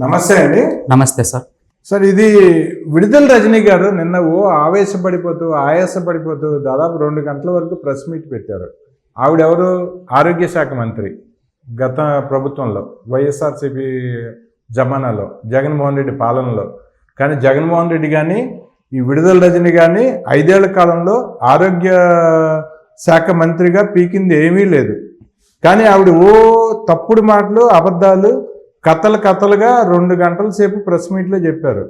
నమస్తే అండి. నమస్తే సార్. సార్ ఇది విడుదల రజనీ గారు నిన్న ఓ ఆవేశపడిపోతూ ఆయాసపడిపోతూ దాదాపు రెండు గంటల వరకు ప్రెస్ మీట్ పెట్టారు. ఆవిడెవరు? ఆరోగ్య శాఖ మంత్రి. గత ప్రభుత్వంలో వైఎస్ఆర్సీపీ జమానాలో జగన్మోహన్ రెడ్డి పాలనలో. కానీ జగన్మోహన్ రెడ్డి కానీ ఈ విడుదల రజని కానీ ఐదేళ్ళ కాలంలో ఆరోగ్య శాఖ మంత్రిగా పీకింది ఏమీ లేదు. కానీ ఆవిడ ఓ తప్పుడు మాటలు అబద్ధాలు కథలు కథలుగా రెండు గంటల సేపు ప్రెస్ మీట్లో చెప్పారు.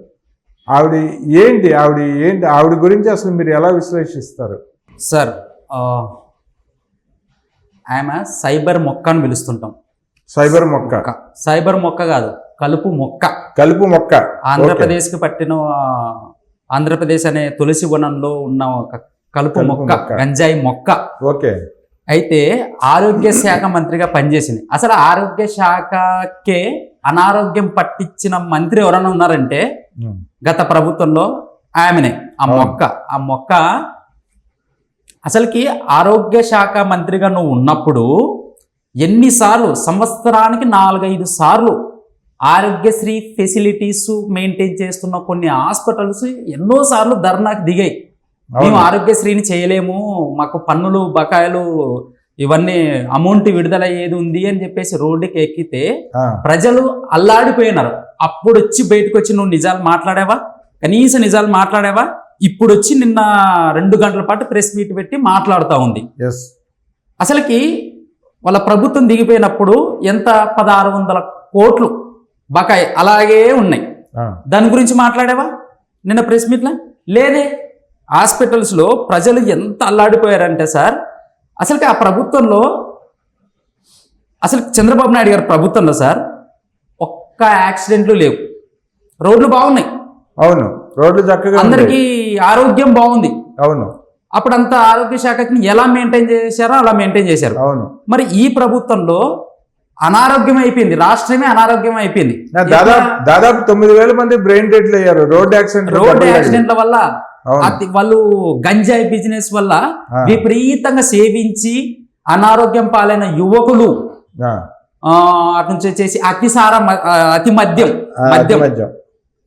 ఆవిడ ఏంటి ఆవిడ ఏంటి ఆవిడ గురించి అసలు మీరు ఎలా విశ్లేషిస్తారు? సార్ ఆమె సైబర్ మొక్క అని పిలుస్తుంటాం. సైబర్ మొక్క. సైబర్ మొక్క కాదు కలుపు మొక్క. కలుపు మొక్క. ఆంధ్రప్రదేశ్కి పట్టిన ఆంధ్రప్రదేశ్ అనే తులసి వనంలో ఉన్న ఒక కలుపు మొక్క. గంజాయి మొక్క. ఓకే. అయితే ఆరోగ్య శాఖ మంత్రిగా పనిచేసింది అసలు ఆరోగ్య శాఖకే అనారోగ్యం పట్టించిన మంత్రి ఎవరైనా ఉన్నారంటే. గత ప్రభుత్వంలో ఆమెనే ఆ. మొక్క ఆ మొక్క అసలుకి ఆరోగ్య శాఖ మంత్రిగా నువ్వు ఉన్నప్పుడు ఎన్నిసార్లు సంవత్సరానికి నాలుగైదు సార్లు ఆరోగ్యశ్రీ ఫెసిలిటీస్ మెయింటైన్ చేస్తున్న కొన్ని హాస్పిటల్స్ ఎన్నోసార్లు ధర్నాకు దిగాయి మేము. ఆరోగ్యశ్రీని చేయలేము మాకు పన్నులు బకాయిలు ఇవన్నీ అమౌంట్ విడుదల ఏది ఉంది అని చెప్పేసి రోడ్డుకి ఎక్కితే ప్రజలు అల్లాడిపోయినారు. అప్పుడు వచ్చి బయటకు వచ్చి నువ్వు నిజాలు మాట్లాడావా? కనీస నిజాలు మాట్లాడావా? ఇప్పుడు వచ్చి నిన్న రెండు గంటల పాటు ప్రెస్ మీట్ పెట్టి మాట్లాడుతూ ఉంది. Yes. అసలుకి వాళ్ళ ప్రభుత్వం దిగిపోయినప్పుడు ఎంత? పదహారు వందల కోట్లు బకాయి అలాగే ఉన్నాయి. దాని గురించి మాట్లాడావా? నిన్న ప్రెస్ మీట్లో? లేదే. హాస్పిటల్స్లో ప్రజలు ఎంత అల్లాడిపోయారంటే సార్ అసలుకి ఆ ప్రభుత్వంలో అసలు చంద్రబాబు నాయుడు గారి ప్రభుత్వంలో సార్ ఒక్క యాక్సిడెంట్లు లేవు. రోడ్లు బాగున్నాయి. అవును రోడ్లు చక్కగా. అందరికీ ఆరోగ్యం బాగుంది. అవును. అప్పుడు అంత ఆరోగ్య శాఖని ఎలా మెయింటైన్ చేశారో అలా మెయింటైన్ చేశారు. అవును. మరి ఈ ప్రభుత్వంలో అనారోగ్యం అయిపోయింది రాష్ట్రమే అనారోగ్యం అయిపోయింది. దాదాపు దాదాపు తొమ్మిది వేల మంది బ్రెయిన్ డెడ్లు అయ్యారు రోడ్ యాక్సిడెంట్ రోడ్ యాక్సిడెంట్ల వల్ల వాళ్ళు గంజాయి బిజినెస్ వల్ల. విపరీతంగా సేవించి అనారోగ్యం పాలైన యువకులు ఆ, ఆ, అటు నుంచి వచ్చేసి అతిసార అతి మద్యం మద్యం.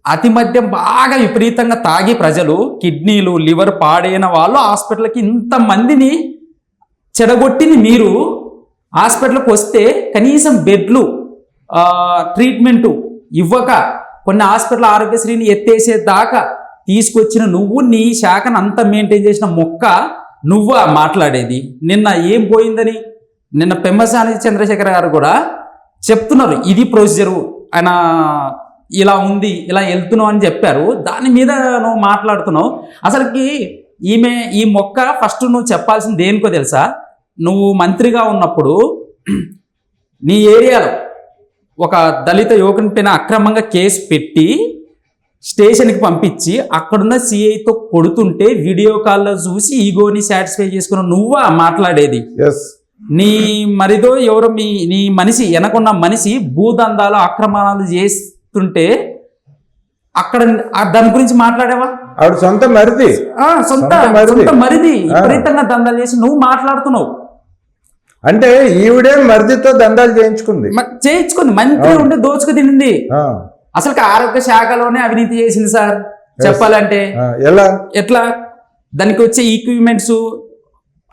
అతి మద్యం బాగా విపరీతంగా తాగి ప్రజలు కిడ్నీలు లివర్ పాడైన వాళ్ళు హాస్పిటల్కి ఇంతమందిని చెడగొట్టింది మీరు. హాస్పిటల్కి వస్తే కనీసం బెడ్లు ఆ, ట్రీట్మెంటు ఇవ్వక కొన్ని హాస్పిటల్ ఆరోగ్యశ్రీని ఎత్తేసే దాకా తీసుకొచ్చిన నువ్వు నీ శాఖను అంతా మెయింటైన్ చేసిన మొక్క నువ్వా మాట్లాడేది. నిన్న ఏం పోయిందని? నిన్న పెమ్మసాని చంద్రశేఖర్ గారు కూడా చెప్తున్నారు ఇది ప్రొసీజరు ఆయన ఇలా ఉంది ఇలా వెళ్తున్నావు అని చెప్పారు. దాని మీద నువ్వు మాట్లాడుతున్నావు. అసలుకి ఈమె ఈ మొక్క ఫస్ట్ నువ్వు చెప్పాల్సింది దేనికో తెలుసా? నువ్వు మంత్రిగా ఉన్నప్పుడు నీ ఏరియాలో ఒక దళిత యువకుని పైన అక్రమంగా కేసు పెట్టి స్టేషన్కి పంపించి అక్కడున్న సిఐతో కొడుతుంటే వీడియో కాల్లో చూసి ఈగోని సాటిస్ఫై చేసుకున్న నువ్వా మాట్లాడేది? నీ మరిదో ఎవరో మీ నీ మనిషి వెనకున్న మనిషి భూదందాలు అక్రమాలు చేస్తుంటే అక్కడ దాని గురించి మాట్లాడావా? ఆవిడ సొంత మరిది. సొంత సొంత మరిది. విపరీతంగా దందాలు చేసి నువ్వు మాట్లాడుతున్నావు. అంటే ఈవిడే మరిదితో దండాలు చేయించుకుంది. చేయించుకుంది. మంత్రి. ఉండి దోచుకు తినింది. అసలు ఆరోగ్య శాఖలోనే అవినీతి చేసింది సార్. చెప్పాలంటే. ఎలా? ఎట్లా? దానికి వచ్చే ఈక్విప్మెంట్స్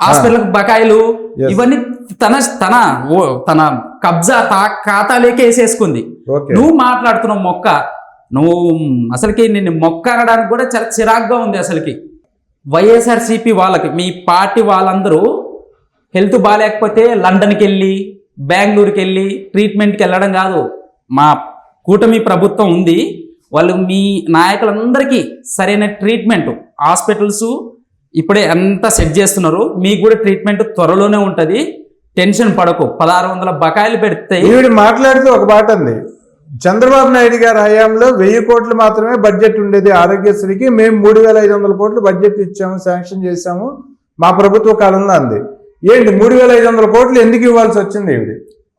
హాస్పిటల్ బకాయిలు. ఇవన్నీ తన తన ఓ తన కబ్జా తా ఖాతాలేకే వేసేసుకుంది. ఓకే. నువ్వు మాట్లాడుతున్నావు మొక్క నువ్వు అసలుకి నిన్ను మొక్క అనడానికి కూడా చాలా చిరాగ్గా ఉంది అసలుకి. వైఎస్ఆర్సీపీ వాళ్ళకి మీ పార్టీ వాళ్ళందరూ హెల్త్ బాగాలేకపోతే లండన్కి వెళ్ళి బెంగళూరుకి వెళ్ళి ట్రీట్మెంట్కి వెళ్ళడం కాదు. మా కూటమి ప్రభుత్వం ఉంది వాళ్ళు మీ నాయకులందరికీ సరైన ట్రీట్మెంట్ హాస్పిటల్స్ ఇప్పుడే అంతా సెట్ చేస్తున్నారు మీకు కూడా ట్రీట్మెంట్ త్వరలోనే ఉంటుంది టెన్షన్ పడకు పదహారు వందల బకాయిలు పెడితే ఈవిడ మాట్లాడుతూ ఒక మాట ఉంది చంద్రబాబు నాయుడు గారి హయాంలో వెయ్యి కోట్లు మాత్రమే బడ్జెట్ ఉండేది ఆరోగ్యశ్రీకి మేము మూడు వేల ఐదు వందల కోట్లు బడ్జెట్ ఇచ్చాము శాంక్షన్ చేశాము మా ప్రభుత్వ కాలంలో అంది. ఏంటి మూడు వేల ఐదు వందల కోట్లు ఎందుకు ఇవ్వాల్సి వచ్చింది ఈవిడ?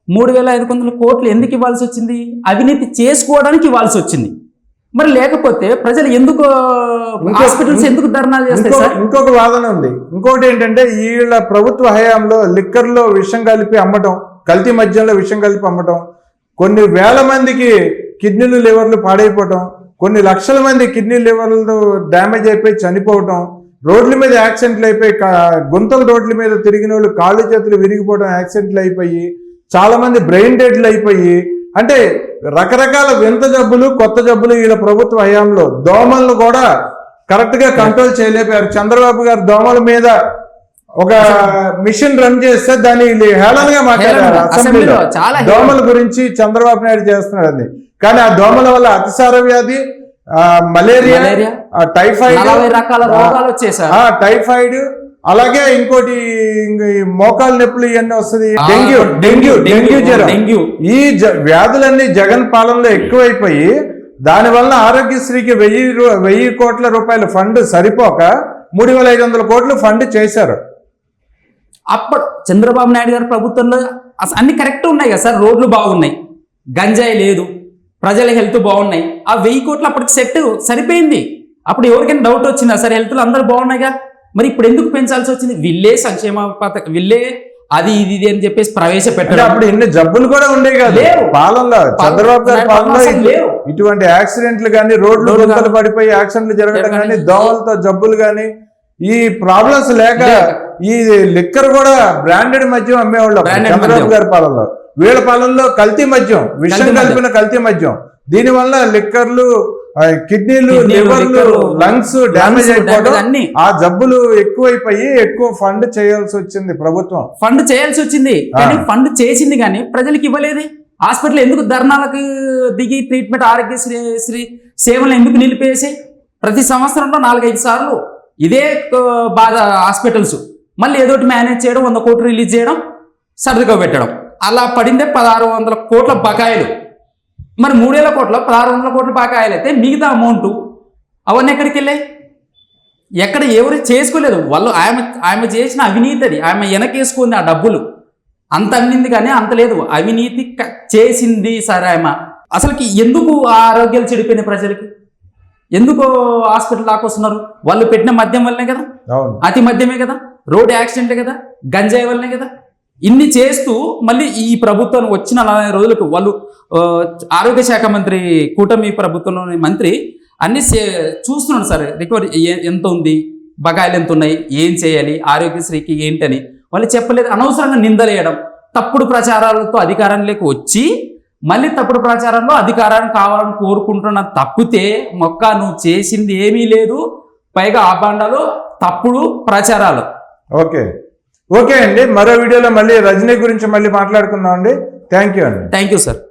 మూడు వేల ఐదు వందల కోట్లు ఎందుకు ఇవ్వాల్సి వచ్చింది? అవినీతి చేసుకోవడానికి ఇవ్వాల్సి వచ్చింది. మరి లేకపోతే ప్రజలు ఎందుకు హాస్పిటల్స్ ఎందుకు ధర్నాలు సార్? ఇంకొక వాదన ఉంది. ఇంకొకటి ఏంటంటే వీళ్ళ ప్రభుత్వ హయాంలో లిక్కర్లో విషం కలిపి అమ్మటం కల్తీ మద్యంలో విషం కలిపి అమ్మటం కొన్ని వేల మందికి కిడ్నీలు లివర్లు పాడైపోవటం కొన్ని లక్షల మంది కిడ్నీ లివర్లు డ్యామేజ్ అయిపోయి చనిపోవటం రోడ్ల మీద యాక్సిడెంట్లు అయిపోయి గుంతల రోడ్ల మీద తిరిగిన వాళ్ళు కాళ్ళు చేతులు విరిగిపోవడం యాక్సిడెంట్లు అయిపోయి చాలా మంది బ్రెయిన్ డెడ్లు అయిపోయి అంటే రకరకాల వింత జబ్బులు కొత్త జబ్బులు వీళ్ళ ప్రభుత్వ హయాంలో దోమలను కూడా కరెక్ట్గా కంట్రోల్ చేయలేకపోయారు. చంద్రబాబు గారు దోమల మీద ఒక మిషన్ రన్ చేస్తే దాన్ని వీళ్ళు హేళనగా మాట్లాడారు అసెంబ్లీలో. దోమల గురించి చంద్రబాబు నాయుడు చేస్తున్నాడని కానీ ఆ దోమల వల్ల అతిసార వ్యాధి మలేరియా టైఫాయిడ్ టైఫాయిడ్ అలాగే ఇంకోటి మోకాలు నొప్పులు ఇవన్నీ వస్తుంది. డెంగ్యూ డెంగ్యూ డెంగ్యూ జ్వరం. డెంగ్యూ. ఈ వ్యాధులన్నీ జగన్ పాలనలో ఎక్కువైపోయి దానివల్ల ఆరోగ్యశ్రీకి వెయ్యి వెయ్యి కోట్ల రూపాయల ఫండ్ సరిపోక మూడు వేల ఐదు వందల కోట్లు ఫండ్ చేశారు. అప్పుడు చంద్రబాబు నాయుడు గారి ప్రభుత్వంలో అసలు అన్ని కరెక్ట్ ఉన్నాయి కదా సార్ రోడ్లు బాగున్నాయి గంజాయి లేదు ప్రజల హెల్త్ బాగున్నాయి ఆ వెయ్యి కోట్లు అప్పటికి సెట్ సరిపోయింది. అప్పుడు ఎవరికైనా డౌట్ వచ్చిందా సార్ హెల్త్లో అందరూ బాగున్నాయిగా? మరి ఇప్పుడు ఎందుకు పెంచాల్సి వచ్చింది వీళ్ళే సంక్షేమ పథకం వీళ్ళే అది ఇది ఇది అని చెప్పేసి అంటే ప్రవేశపెట్టడం అప్పుడు ఇన్ని జబ్బులు కూడా ఉండేవి కాదు. పాలనలో చంద్రబాబు గారి పాలనలో. ఇటువంటి యాక్సిడెంట్లు కానీ రోడ్లు గుంతలు పడిపోయి యాక్సిడెంట్లు జరగడం కానీ దోమలతో జబ్బులు కానీ ఈ ప్రాబ్లమ్స్ లేక. ఈ లిక్కర్ కూడా బ్రాండెడ్ మద్యం అమ్మేవాళ్ళు చంద్రబాబు. గారి పాలనలో వీళ్ళ పాలనలో కల్తీ మద్యం విషం కల్తీ మద్యం. కలిపిన కల్తీ మద్యం దీని వల్ల లిక్కర్లు కిడ్నీలు లివర్లు లంగ్స్ డ్యామేజ్ అయిపోవడం అన్ని. ఆ జబ్బులు ఎక్కువైపోయి ఎక్కువ ఫండ్ చేయాల్సి వచ్చింది ప్రభుత్వం. ఫండ్ చేయాల్సి వచ్చింది. కానీ. ఫండ్ చేసింది కానీ ప్రజలకు ఇవ్వలేదే. హాస్పిటల్ ఎందుకు ధర్నాలకు దిగి ట్రీట్మెంట్ ఆరోగ్యశ్రీ శ్రీ సేవలు ఎందుకు నిలిపేసి? ప్రతి సంవత్సరంలో నాలుగైదు సార్లు ఇదే బాధ హాస్పిటల్స్. మళ్ళీ ఏదోటి మేనేజ్ చేయడం వంద కోట్లు రిలీజ్ చేయడం సర్దుకో పెట్టడం అలా పడిందే పదహారు వందల కోట్ల బకాయిలు. మరి మూడేళ్ళ కోట్ల పదహారు వందల కోట్ల బకాయిలు అయితే మిగతా అమౌంట్ అవన్నీ ఎక్కడికి వెళ్ళాయి? ఎక్కడ ఎవరు చేసుకోలేదు. వాళ్ళు ఆమె ఆమె చేసిన అవినీతి అది ఆమె వెనకేసుకుంది ఆ డబ్బులు. అంత అన్నింది కానీ అంత లేదు. అవినీతి చేసింది సరే ఆమె. అసలుకి ఎందుకు ఆ ఆరోగ్యాలు చెడిపోయినాయి ప్రజలకి? ఎందుకు హాస్పిటల్ దాకొస్తున్నారు వాళ్ళు పెట్టిన మద్యం వల్లనే కదా? అతి మద్యమే కదా? రోడ్ యాక్సిడెంటే కదా? గంజాయి వల్లనే కదా? ఇన్ని చేస్తూ మళ్ళీ ఈ ప్రభుత్వం వచ్చిన నలభై రోజులకు వాళ్ళు ఆరోగ్య శాఖ మంత్రి కూటమి ప్రభుత్వంలోని మంత్రి అన్ని చూస్తున్నాడు సార్. రికవరీ ఎంత ఉంది? బకాయిలు ఎంత ఉన్నాయి? ఏం చేయాలి? ఆరోగ్యశ్రీకి ఏంటని. వాళ్ళు చెప్పలేదు. అనవసరంగా నిందలేయడం. తప్పుడు ప్రచారాలతో అధికారంలోకి వచ్చి మళ్ళీ తప్పుడు ప్రచారంలో అధికారాన్ని కావాలని కోరుకుంటున్న తప్పితే మొక్క నువ్వు చేసింది ఏమీ లేదు. పైగా ఆ బండలో తప్పుడు ప్రచారాలు. ఓకే. ఓకే అండి. మరో వీడియోలో మళ్ళీ రజనీ గురించి మళ్ళీ మాట్లాడుకుందాం అండి. థ్యాంక్ యూ అండి. Thank you sir.